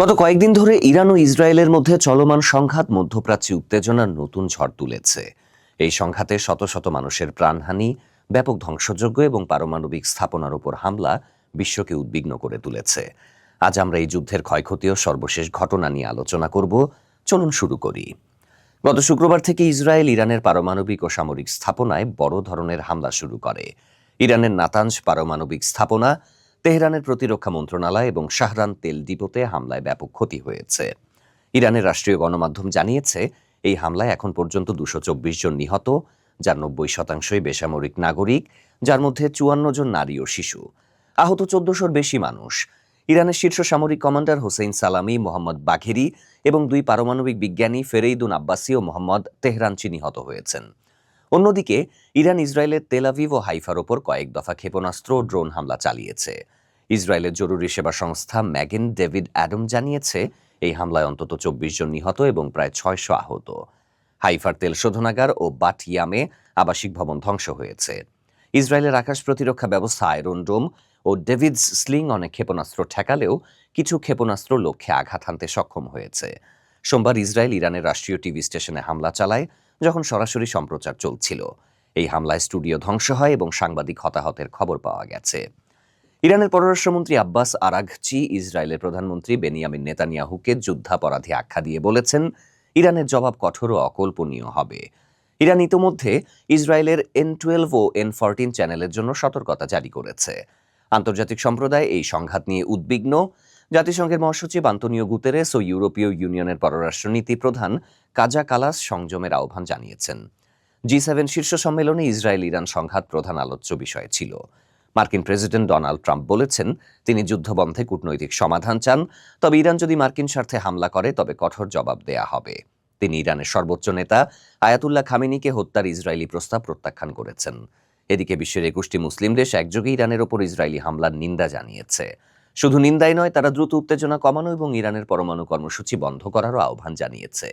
গত কয়েকদিন ধরে ইরান ও ইসরায়েলের মধ্যে চলমান সংঘাত মধ্যপ্রাচ্যে উত্তেজনার নতুন ঝড় তুলেছে। এই সংঘাতে শত শত মানুষের প্রাণহানি, ব্যাপক ধ্বংসযজ্ঞ এবং পারমাণবিক স্থাপনার উপর হামলা বিশ্বকে উদ্বিগ্ন করে তুলেছে। আজ আমরা এই যুদ্ধের ক্ষয়ক্ষতি ও সর্বশেষ ঘটনা নিয়ে আলোচনা করব। চলুন শুরু করি। গত শুক্রবার থেকে ইসরায়েল ইরানের পারমাণবিক ও সামরিক স্থাপনায় বড় ধরনের হামলা শুরু করে। ইরানের নাতাঞ্জ পারমাণবিক স্থাপনা তেহরানের প্রতিরক্ষা মন্ত্রণালয় এবং শাহরান তেল ডিপোতে হামলায় ব্যাপক ক্ষতি হয়েছে। ইরানের রাষ্ট্রীয় গণমাধ্যম জানিয়েছে, এই হামলায় এখন পর্যন্ত দুশো চব্বিশ জন নিহত যার নব্বই শতাংশই বেসামরিক নাগরিক, যার মধ্যে চুয়ান্ন জন নারী ও শিশু। আহত চোদ্দশোর বেশি মানুষ। ইরানের শীর্ষ সামরিক কমান্ডার হোসেইন সালামি মোহাম্মদ বাঘেরি এবং দুই পারমাণবিক বিজ্ঞানী ফেরেইদুন আব্বাসি ও মোহাম্মদ তেহরানচি নিহত হয়েছেন। অন্যদিকে, ইরান, ইসরায়েলের তেলাভিভ ও হাইফার ওপর কয়েক দফা ক্ষেপণাস্ত্র ও ড্রোন হামলা চালিয়েছে। ইসরায়েলের জরুরি সেবা সংস্থা ম্যাগেন ডেভিড অ্যাডম জানিয়েছে, এই হামলায় অন্তত চব্বিশ জন নিহত এবং প্রায় ছয়শো আহত। হাইফার তেল শোধনাগার ও বাটিয়ামে আবাসিক ভবন ধ্বংস হয়েছে। ইসরায়েলের আকাশ প্রতিরক্ষা ব্যবস্থা আয়রন ডোম ও ডেভিডস স্লিং অনেক ক্ষেপণাস্ত্র ঠেকালেও কিছু ক্ষেপণাস্ত্র লক্ষ্যে আঘাত হানতে সক্ষম হয়েছে। সোমবার ইসরায়েল, ইরানের রাষ্ট্রীয় টিভি স্টেশনে হামলা চালায় যখন সরাসরি সম্প্রচার চলছিল। এই হামলায় স্টুডিও ধ্বংস হয় এবং সাংবাদিক হতাহতের খবর পাওয়া গেছে। ইরানের পররাষ্ট্রমন্ত্রী আব্বাস আরাঘচি ইসরায়েলের প্রধানমন্ত্রী বেনিয়ামিন নেতানিয়াহুকে যুদ্ধাপরাধী আখ্যা দিয়ে বলেছেন, ইরানের জবাব কঠোর ও অকল্পনীয় হবে। ইরান ইতোমধ্যে ইসরায়েলের এন টুয়েলভ ও এন ফোরটিন চ্যানেলের জন্য সতর্কতা জারি করেছে। আন্তর্জাতিক সম্প্রদায় এই সংঘাত নিয়ে উদ্বিগ্ন। জাতিসংঘের মহাসচিব আন্তনিও গুতেরেস ও ইউরোপীয় ইউনিয়নের পররাষ্ট্রনীতি প্রধান কাজা কালাস সংযমের আহ্বান জানিয়েছেন। জি সেভেন শীর্ষ সম্মেলনে ইসরায়েল ইরান সংঘাত প্রধান আলোচ্য বিষয় ছিল। মার্কিন প্রেসিডেন্ট ডোনাল্ড ট্রাম্প বলেছেন, তিনি যুদ্ধবন্ধে কূটনৈতিক সমাধান চান, তবে ইরান যদি মার্কিন স্বার্থে হামলা করে, তবে কঠোর জবাব দেয়া হবে। তিনি ইরানের সর্বোচ্চ নেতা আয়াতুল্লাহ খামেনিকে হত্যার ইসরায়েলি প্রস্তাব প্রত্যাখ্যান করেছেন। এদিকে বিশ্বের একুশটি মুসলিম দেশ একযোগে ইরানের ওপর ইসরায়েলি হামলার নিন্দা জানিয়েছে। শুধু নিন্দাই নয়, তারা দ্রুত উত্তেজনা কমানো এবং ইরানের পরমাণু কর্মসূচি বন্ধ করারও আহ্বান জানিয়েছে।